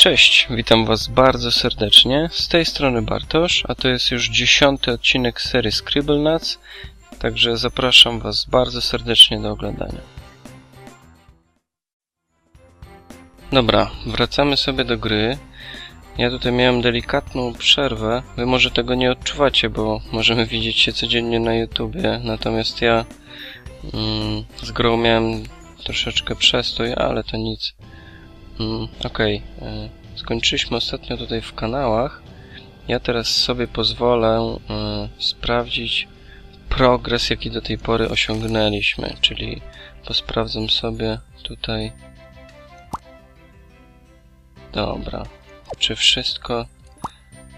Cześć, witam Was bardzo serdecznie. Z tej strony Bartosz, a to jest już dziesiąty odcinek serii Scribblenauts, także zapraszam Was bardzo serdecznie do oglądania. Dobra, wracamy sobie do gry. Ja tutaj miałem delikatną przerwę. Wy może tego nie odczuwacie, bo możemy widzieć się codziennie na YouTubie, natomiast ja mm, z grą miałem troszeczkę przestój, ale to nic. Mm, Okej, e, skończyliśmy ostatnio tutaj w kanałach. Ja teraz sobie pozwolę e, sprawdzić progres, jaki do tej pory osiągnęliśmy, czyli posprawdzam sobie tutaj. Dobra, czy wszystko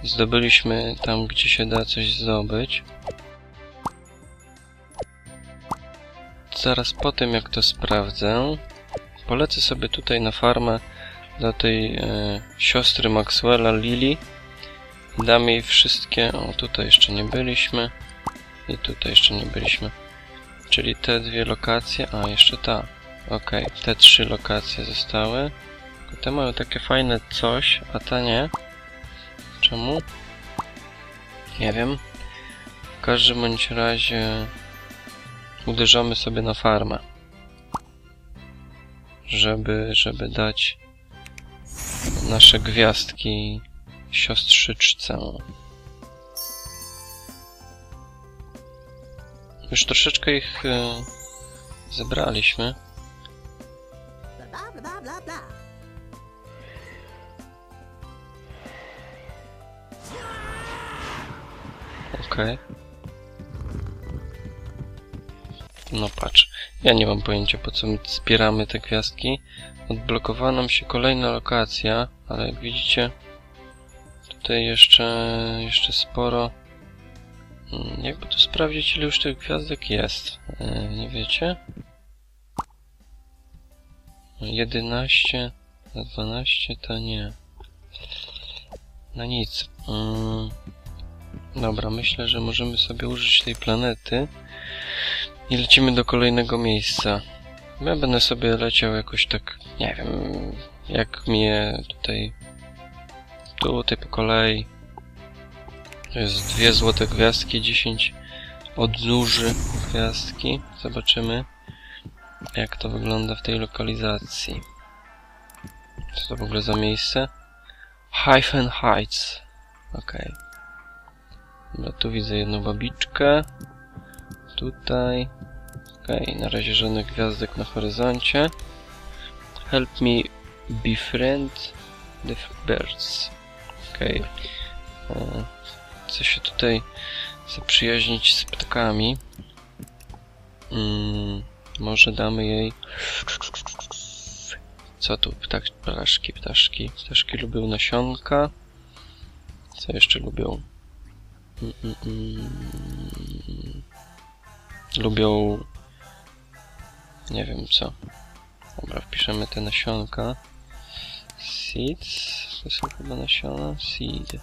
zdobyliśmy tam, gdzie się da coś zdobyć. Zaraz po tym, jak to sprawdzę, polecę sobie tutaj na farmę do tej e, siostry Maxwella, Lily. Dam jej wszystkie... O, tutaj jeszcze nie byliśmy. I tutaj jeszcze nie byliśmy. Czyli te dwie lokacje... A, jeszcze ta. Okej, te trzy lokacje zostały. Te mają takie fajne coś, a ta nie. Czemu? Nie wiem. W każdym bądź razie... Uderzamy sobie na farmę. Żeby, żeby dać nasze gwiazdki siostrzyczce. Już troszeczkę ich e, zebraliśmy. Okej. No patrz, ja nie mam pojęcia po co my zbieramy te gwiazdki. Odblokowała nam się kolejna lokacja, ale jak widzicie tutaj jeszcze, jeszcze sporo. Mm, Jakby tu sprawdzić ile już tych gwiazdek jest? E, Nie wiecie? 11 na 12 to nie. No nic. Mm. Dobra, myślę, że możemy sobie użyć tej planety i lecimy do kolejnego miejsca. Ja będę sobie leciał jakoś tak, nie wiem, jak mnie tutaj tutaj po kolei. To jest dwie złote gwiazdki, 10 odnóży gwiazdki. Zobaczymy, jak to wygląda w tej lokalizacji. Co to w ogóle za miejsce? Hyphen Heights. Okej. Dobra, tu widzę jedną babiczkę. Tutaj. Okej, na razie żadnych gwiazdek na horyzoncie. Help me befriend the birds. Okej. E, Chcę się tutaj zaprzyjaźnić z ptakami. Mm, może damy jej... Co tu? Ptak, ptaszki, ptaszki. Ptaszki lubią nasionka. Co jeszcze lubią? Mm, mm, mm. Lubią... Nie wiem co. Dobra, wpiszemy te nasionka. Seeds. To są chyba nasiona. Seed.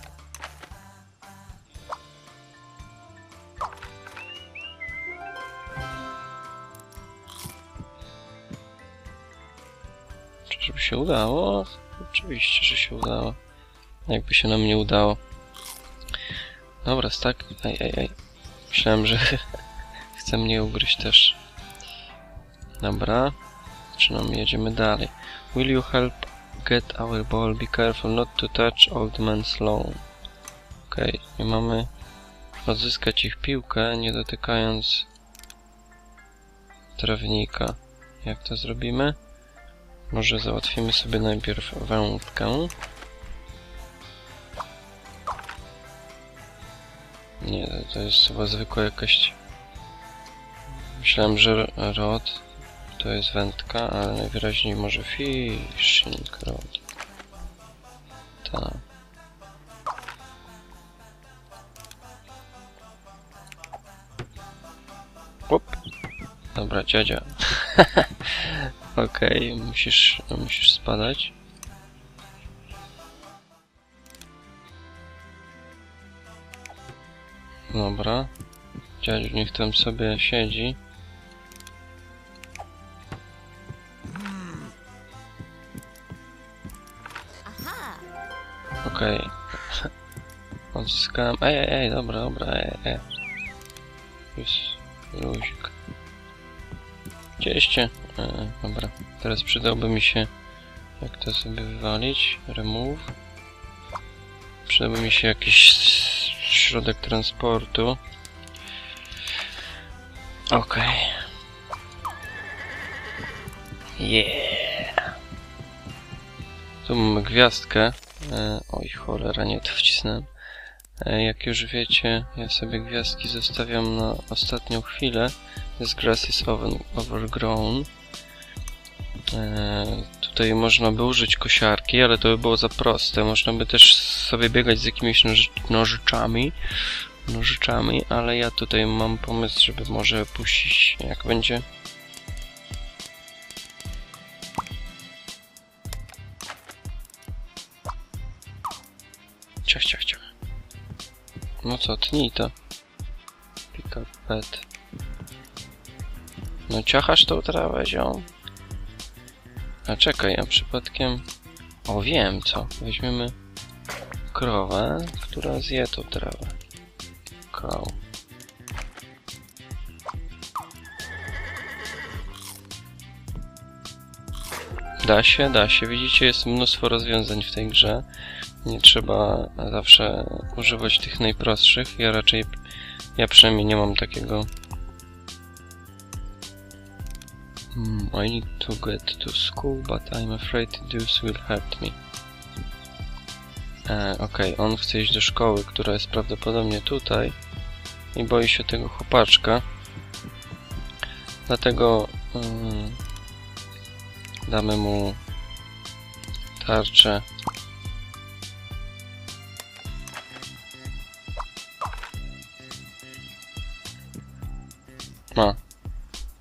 Czyżby się udało? Oczywiście, że się udało. Jakby się nam nie udało. Dobra, stak. Ej, ej, ej. Myślałem, że chce mnie ugryźć też. Dobra. Zaczynamy, jedziemy dalej. Will you help get our ball? Be careful not to touch old man's lawn. Okej, i mamy odzyskać ich piłkę, nie dotykając trawnika. Jak to zrobimy? Może załatwimy sobie najpierw wędkę. Nie, to jest chyba zwykła jakaś... Myślałem, że rod to jest wędka, ale najwyraźniej może fishing rod. Tak. Up. Dobra, dziadzia. Okej, musisz, musisz spadać. Dobra. Dziadziu niech tam sobie siedzi. Okej. Odzyskałem... Ej, ej, ej, dobra, dobra, ej, ej. Jest luzik. Gdzieście? E, dobra. Teraz przydałby mi się... Jak to sobie wywalić? Remove. Przydałby mi się jakiś środek transportu. Okej. Yeah. Tu mamy gwiazdkę. E, oj, cholera, nie to wcisnąłem. Jak już wiecie, ja sobie gwiazdki zostawiam na ostatnią chwilę. This grass is over, overgrown. E, tutaj można by użyć kosiarki, ale to by było za proste. Można by też sobie biegać z jakimiś noży nożyczami, nożyczami, ale ja tutaj mam pomysł, żeby może puścić, jak będzie. Ciach, ciach, ciach. No co, tnij to. Pick up pet. No ciachasz tą trawę, ziom. A czekaj, a przypadkiem... O, wiem co. Weźmiemy krowę, która zje tą trawę. Cow. Da się, da się. Widzicie, jest mnóstwo rozwiązań w tej grze. Nie trzeba zawsze używać tych najprostszych. Ja raczej, ja przynajmniej nie mam takiego. Hmm, I need to get to school, but I'm afraid this will hurt me. E, Okej, on chce iść do szkoły, która jest prawdopodobnie tutaj i boi się tego chłopaczka. Dlatego mm, damy mu tarczę Ma.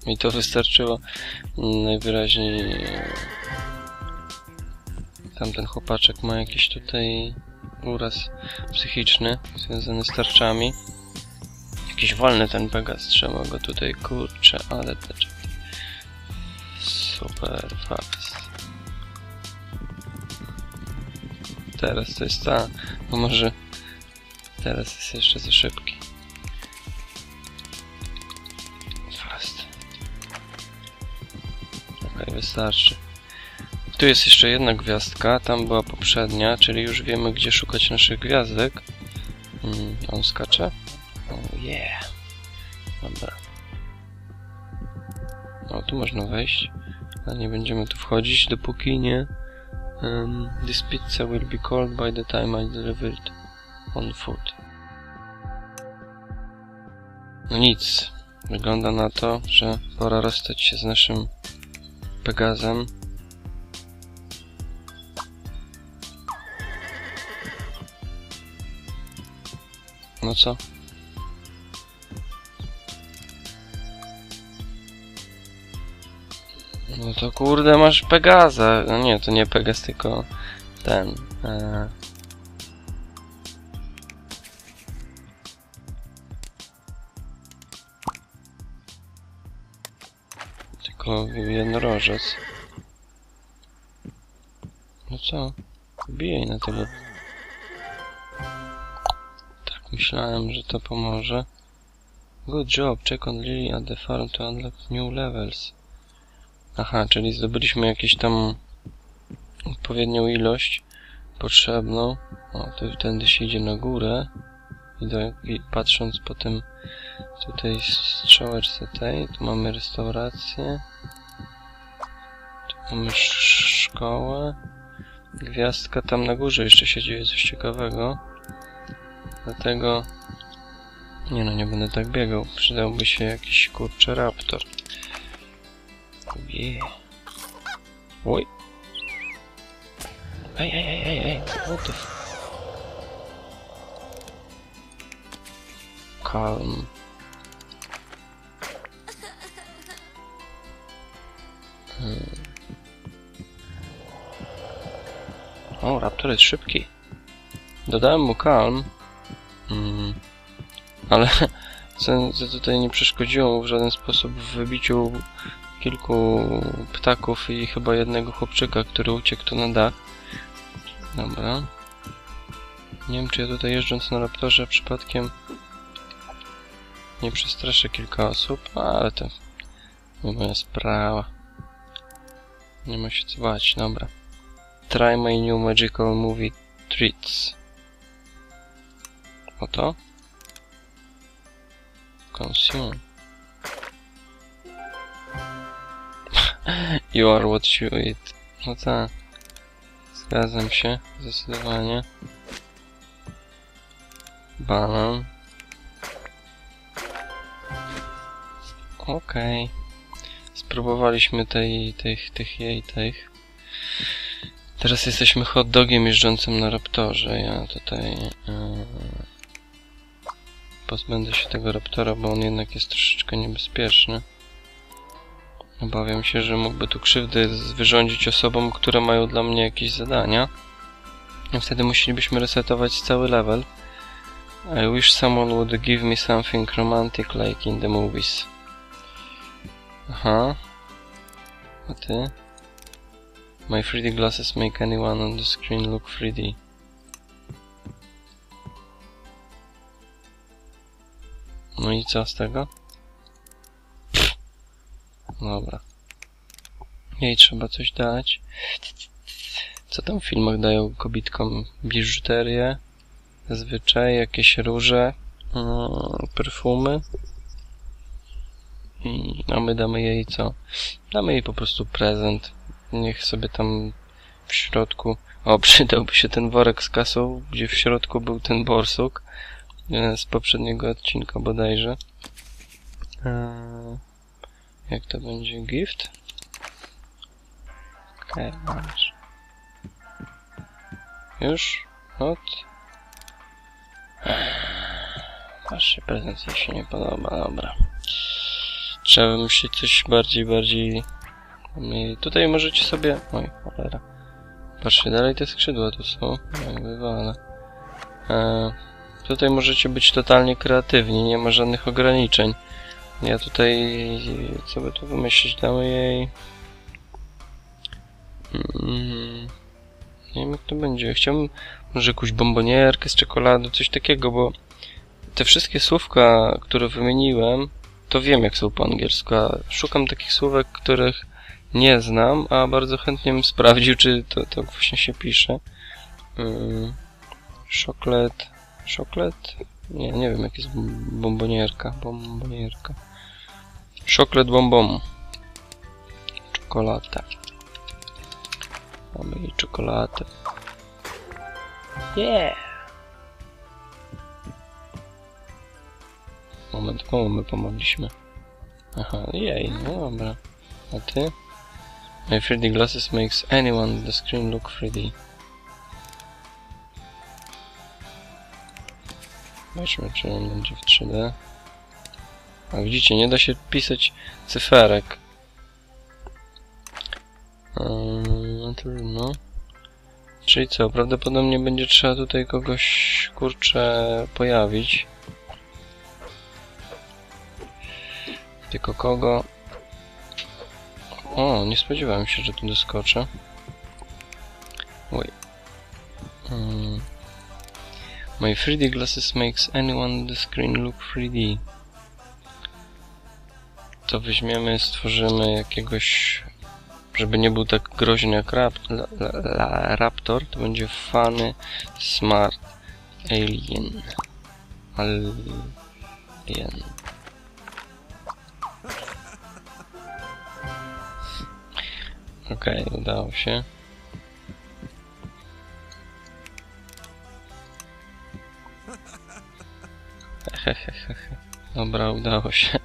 Mi to wystarczyło. Najwyraźniej e, tamten chłopaczek ma jakiś tutaj uraz psychiczny związany z tarczami. Jakiś wolny ten Pegas, trzeba go tutaj kurczę, ale super fast. Teraz to jest ta, no może teraz jest jeszcze za szybki. Fast. Okej, wystarczy. Tu jest jeszcze jedna gwiazdka, tam była poprzednia, czyli już wiemy gdzie szukać naszych gwiazdek. Mm, on skacze. Oh yeah. Dobra. O, tu można wejść, ale nie będziemy tu wchodzić, dopóki nie... Um, this pizza will be cold by the time I deliver it on food. No nic. Wygląda na to, że pora rozstać się z naszym Pegazem. No co? No to kurde masz Pegaza. No nie, to nie Pegaz, tylko ten. E... Tylko jednorożec. No co? Bijaj na tego. Tak, myślałem, że to pomoże. Good job, check on Lily at the farm to unlock new levels. Aha, czyli zdobyliśmy jakieś tam odpowiednią ilość potrzebną. O, to tędy się idzie na górę. I, do, i patrząc po tym tutaj strzałeczce tej, tu mamy restaurację. Tu mamy sz- szkołę. Gwiazdka tam na górze jeszcze się dzieje coś ciekawego. Dlatego... Nie no, nie będę tak biegał. Przydałby się jakiś kurczę raptor. Yeah. Oj. Ej, ej, ej, ej, ej. What the f... Calm. O, Raptor jest szybki. Dodałem mu calm. Mm. Ale co tutaj nie przeszkodziło mu w żaden sposób w wybiciu kilku ptaków i chyba jednego chłopczyka, który uciekł tu na dach. Dobra. Nie wiem, czy ja tutaj jeżdżąc na Raptorze przypadkiem nie przestraszę kilka osób, ale to nie moja sprawa. Nie ma się co bać, dobra. Try my new magical movie treats. Oto. Consume. you are what you eat. No tak. Zgadzam się, zdecydowanie. Banan. Okej. Spróbowaliśmy tej, tych, tych jej, tych. Teraz jesteśmy hot dogiem jeżdżącym na Raptorze. Ja tutaj yy, pozbędę się tego Raptora, bo on jednak jest troszeczkę niebezpieczny. Obawiam się, że mógłby tu krzywdy wyrządzić osobom, które mają dla mnie jakieś zadania. I wtedy musielibyśmy resetować cały level. I wish someone would give me something romantic like in the movies. Aha. A ty? My 3D glasses make anyone on the screen look 3D. No i co z tego? Dobra. Jej trzeba coś dać. Co tam w filmach dają kobitkom? Biżuterię? Zazwyczaj jakieś róże, mm, perfumy. A my damy jej co? Damy jej po prostu prezent. Niech sobie tam w środku... O, przydałby się ten worek z kasą, gdzie w środku był ten borsuk e, z poprzedniego odcinka bodajże. Eee, jak to będzie? Gift? Już? Od? Masz się prezent, jej się nie podoba, dobra. Trzeba wymyślić coś bardziej, bardziej... I tutaj możecie sobie... Oj, cholera. Patrzcie, dalej te skrzydła tu są. Jak wywalę. E, tutaj możecie być totalnie kreatywni, nie ma żadnych ograniczeń. Ja tutaj... Co by tu wymyślić? Damy jej... Mm, nie wiem jak to będzie. Chciałbym może jakąś bombonierkę z czekolady, coś takiego, bo te wszystkie słówka, które wymieniłem, to wiem jak są po angielsku, a szukam takich słówek, których nie znam, a bardzo chętnie bym sprawdził, czy to, to właśnie się pisze. Yy, Szoklet. Szoklet? Nie, nie wiem jak jest bombonierka. Bombonierka. Szoklet bombom. Czekolata. Mamy i czekoladę. Yeah! Moment, komu my pomogliśmy? Aha, jej, no dobra. A ty? My 3D glasses makes anyone on the screen look 3D. Zobaczmy, czy on będzie w 3D. A widzicie, nie da się pisać cyferek. Eee, no trudno. Czyli co, prawdopodobnie będzie trzeba tutaj kogoś, kurczę, pojawić. Tylko kogo? O, nie spodziewałem się, że tu doskoczę. Oj. Hmm. My 3D glasses makes anyone on the screen look 3D. To weźmiemy, stworzymy jakiegoś... Żeby nie był tak groźny jak rap, la, la, Raptor, to będzie funny, smart, alien. Alien. Okej, udało się. Dobra, udało się.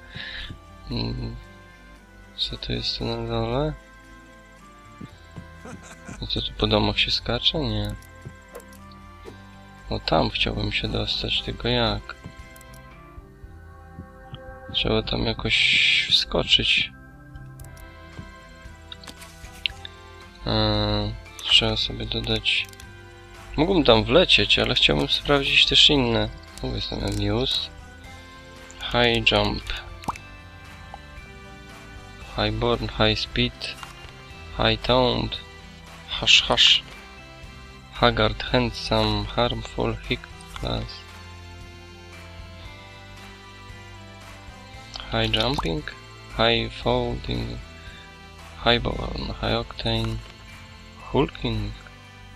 Mm, Co to jest na dole? Co tu po domach się skacze? Nie. O tam chciałbym się dostać, tylko jak? Trzeba tam jakoś wskoczyć. Trzeba sobie dodać... Mógłbym tam wlecieć, ale chciałbym sprawdzić też inne. Jest ten news. High jump. Highborn, high speed. High toned. Hush hush. Haggard, Handsome, Harmful, Hickless. High Jumping, High Folding, High Bone, High Octane, Hulking,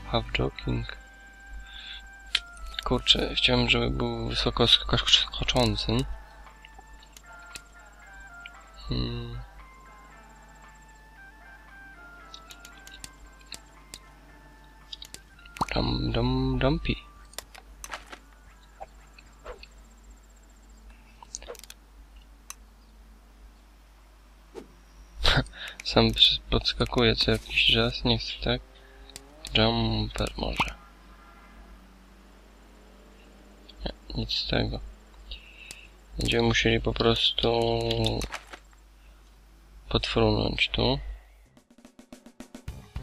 Half Joking. Kurczę, chciałem, żeby był wysoko skoczący. Hmm. Dum dum dumpy. Sam podskakuje co jakiś czas, nie chcę tak? Jumper może. Nie, nic z tego. Będziemy musieli po prostu podfrunąć tu.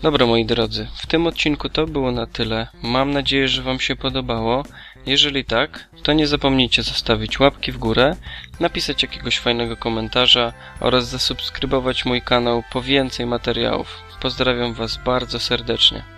Dobra moi drodzy, w tym odcinku to było na tyle. Mam nadzieję, że Wam się podobało. Jeżeli tak, to nie zapomnijcie zostawić łapki w górę, napisać jakiegoś fajnego komentarza oraz zasubskrybować mój kanał po więcej materiałów. Pozdrawiam Was bardzo serdecznie.